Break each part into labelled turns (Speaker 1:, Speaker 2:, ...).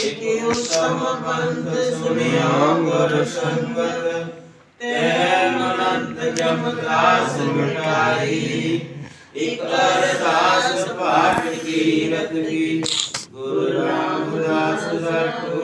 Speaker 1: ਇਕ ਸੁਣਿਆ ਗੁਰ ਸੰਗਤ ਤੈ ਮਨੰਤ ਜਮ ਅਰਦਾਸ ਪਾਠ ਕੀਰਤ ਕੀ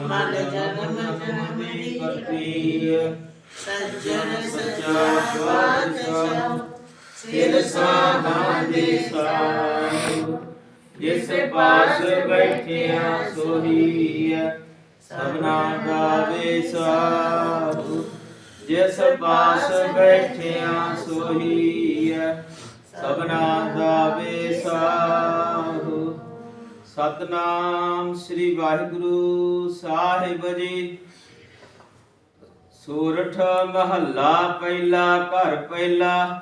Speaker 1: ਮਨ ਜਨਮ ਜਨਮ ਦੀ ਕਰਤੀ ਸੱਜਣ ਸੱਚਾ ਪਾਤਸ਼ਾਹ ਸਿਰ ਸਾਧਾਂਦੇ ਸਾਧੂ, ਜਿਸ ਪਾਸ ਬੈਠਿਆ ਸੋਹੀ ਸਭਨਾ ਦਾ ਵੇ ਸਾਧੂ, ਜਿਸ ਪਾਸ ਬੈਠਿਆ ਸੋਹੀ ਸਭਨਾ ਦਾ ਵੇ ਸਾਧੂ ਸਤਨਾਮ ਸ੍ਰੀ ਵਾਹਿਗੁਰੂ ਸਾਹਿਬ ਜੀ। ਸੂਰਠ ਮਹੱਲਾ ਪਹਿਲਾ, ਘਰ ਪਹਿਲਾ,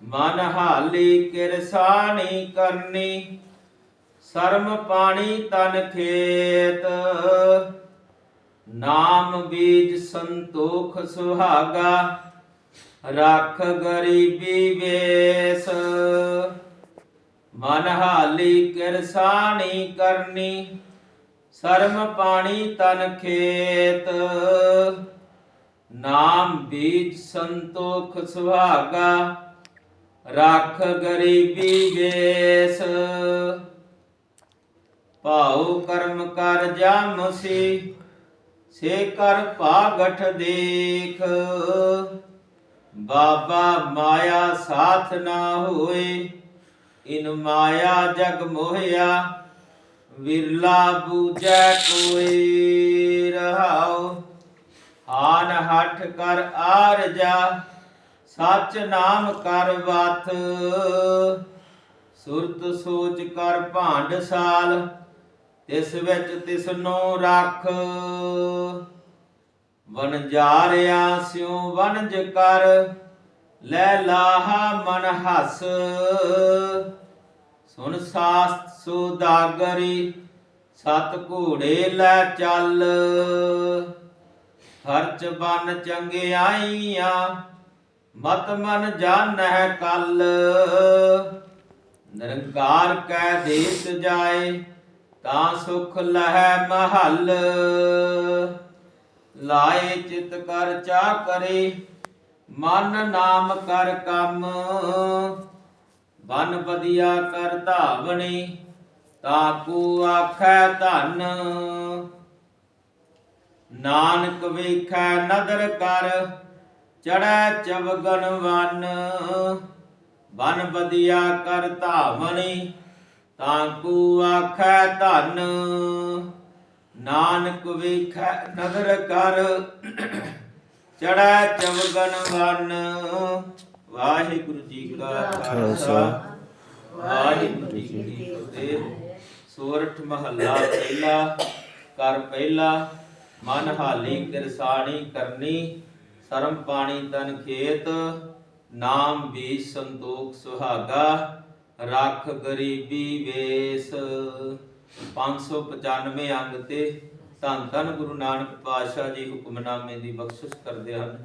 Speaker 1: ਮਨ ਹਾਲੀ ਕਿਰਸਾਨੀ ਕਰਨੀ, ਸਰਮ ਪਾਣੀ ਤਨ ਖੇਤ। ਨਾਮ ਬੀਜ ਸੰਤੋਖ ਸੁਹਾਗਾ, ਰੱਖ ਗਰੀਬੀ ਵੇਸ। ਮਨ ਹਾਲੀ ਕਿਰਸਾਨੀ ਕਰਨੀ, ਸਰਮ ਪਾਣੀ ਤਨ ਖੇਤ। ਨਾਮ ਬੀਜ ਸੰਤੋਖ ਸੁਹਾਗਾ, ਰੱਖ ਗਰੀਬੀ ਵੇਸ। ਭਾਉ ਕਰਮ ਕਰ ਜਮ ਸੀ ਸੇ ਕਰ ਭਾਗਠ ਦੇਖ। ਬਾਬਾ ਮਾਇਆ ਸਾਥ ਨਾ ਹੋਏ ਇਨ ਮਾਇਆ ਜਗ ਮੋਹਿਆ, ਵਿਰਲਾ ਬੂਝੈ ਕੋਈ ਰਹਾਉ। ਆਨ ਹੱਠ ਕਰ ਆਰਜਾ, ਸਚ ਨਾਮ ਕਰ ਵਤ ਸੁਰਤ ਸੋਚ ਕਰ ਭਾਂਡ ਸਾਲ, ਤਿਸ ਵਿੱਚ ਤਿਸਨੂੰ ਰੱਖ। ਵਣਜਾਰਿਆ ਸਿਉ ਵਣਜ ਕਰ, ਲੈ ਲਾਹਾ ਮਨ ਹਸ। ਸੁਨ ਸਾਸਤ ਸੁਦਾਗਰੀ, ਸਤ ਘੋੜੇ ਲੈ ਚੱਲ। ਖਰਚ ਬਨ ਚੰਗਿਆਈਆਂ, ਮਤ ਮਨ ਜਾਣੈ ਕੱਲ। ਨਿਰੰਕਾਰ ਕੈ ਦੇਸ ਜਾਏ, ਤਾਂ ਸੁਖ ਲਹਿ ਮਹਲ। ਲਾਏ ਚਿਤ ਕਰ ਚਾ ਕਰੇ, ਮਨ ਨਾਮ ਕਰ ਕੰਮ। ਬਨ ਬਦਿਆ ਕਰ ਧਾਵਣੀ ਤਾਕੂ ਆਖੈ ਧਨ। ਨਾਨਕ ਵੇਖੈ ਨਦਰ ਕਰ ਚੜੈ ਚਵਗਨ ਵਨ। ਬਨ ਬਦਿਆ ਕਰ ਧਾਵਣੀ ਤਾਕੂ ਆਖੈ ਧਨ। ਨਾਨਕ ਵੇਖੈ ਨਦਰ ਕਰ ਚੜੈ ਚਵਗਨ ਵਨ। ਵਾਹਿਗੁਰੂ ਜੀ ਕਾ ਖਾਲਸਾ। ਵਾਹਿਗੁਰੂ ਜੀ ਕੀ ਫਤਿਹ। ਸੋਰਠ ਮਹੱਲਾ ਪਹਿਲਾ ਕਰ ਪਹਿਲਾ, ਮਨ ਹਾਲੀ ਕਿਰਸਾਣੀ ਕਰਨੀ, ਸਰਮ ਪਾਣੀ ਤਨ ਖੇਤ, ਨਾਮ ਵੀ ਸੰਤੋਖ ਸੁਹਾਗਾ, ਰੱਖ ਗਰੀਬੀ ਵੇਸ। 595 ਅੰਗ ਤੇ ਧੰਨ ਧੰਨ ਗੁਰੂ ਨਾਨਕ ਪਾਤਸ਼ਾਹ ਜੀ ਹੁਕਮਨਾਮੇ ਦੀ ਬਖਸ਼ਿਸ਼ ਕਰਦੇ ਹਨ।